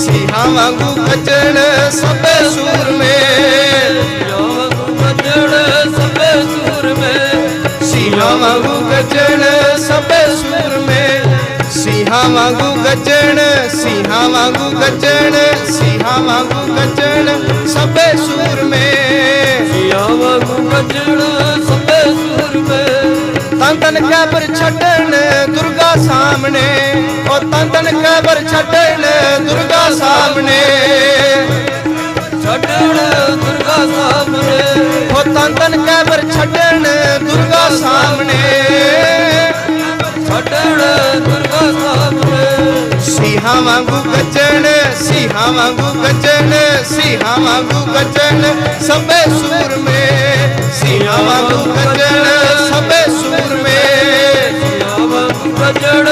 ਸਿੰਘਾਂ ਵਾਂਗੂ ਗੱਜਣ ਸਭੇ ਸੂਰਮੇ। ਯੋਗ ਗੱਜਣ ਸਭੇ ਸੂਰਮੇ ਸਿੰਘਾਂ ਵਾਂਗੂ ਗੱਜਣ ਸਭੇ ਸੂਰਮੇ। ਸਿੰਘਾਂ ਵਾਂਗੂ ਗੱਜਣ ਸਿੰਘਾਂ ਵਾਂਗੂ ਗੱਜਣ ਸਿੰਘਾਂ ਵਾਂਗੂ ਗੱਜਣ ਸਭੇ ਸੂਰਮੇ। ਯੋਗ ਗੱਜਣ ਸਭੇ ਸੂਰਮੇ। ਤਨ ਤਨ ਕਬਰ ਛੱਡਣ ਦੁਰਗਾ ਸਾਹਮਣੇ। ਉਹ ਤਨ ਤਨ ਕਬਰ ਛੱਡਣ ਦੁਰਗਾ ਦੁਰਗਾ ਸਾਹਮਣੇ। ਉਹ ਤਨ ਤਨ ਕਬਰ ਛੱਡਣ ਦੁਰਗਾ ਸਾਹਮਣੇ। ਛੱਡਣ ਦੁਰਗਾ ਸਾਹਮਣੇ। ਸਿੰਘਾਂ ਵਾਂਗੂ ਗੱਜਣ ਸਿੰਘਾਂ ਵਾਂਗੂ ਗੱਜਣ ਸਿੰਘਾਂ ਵਾਂਗੂ ਗੱਜਣ ਸਭੇ ਸੂਰਮੇ। ਸਿੰਘਾਂ ਵਾਂਗੂ ਗੱਜਣ ਸਭੇ ਸੂਰਮੇ। ਯੋਗ ਗੱਜਣ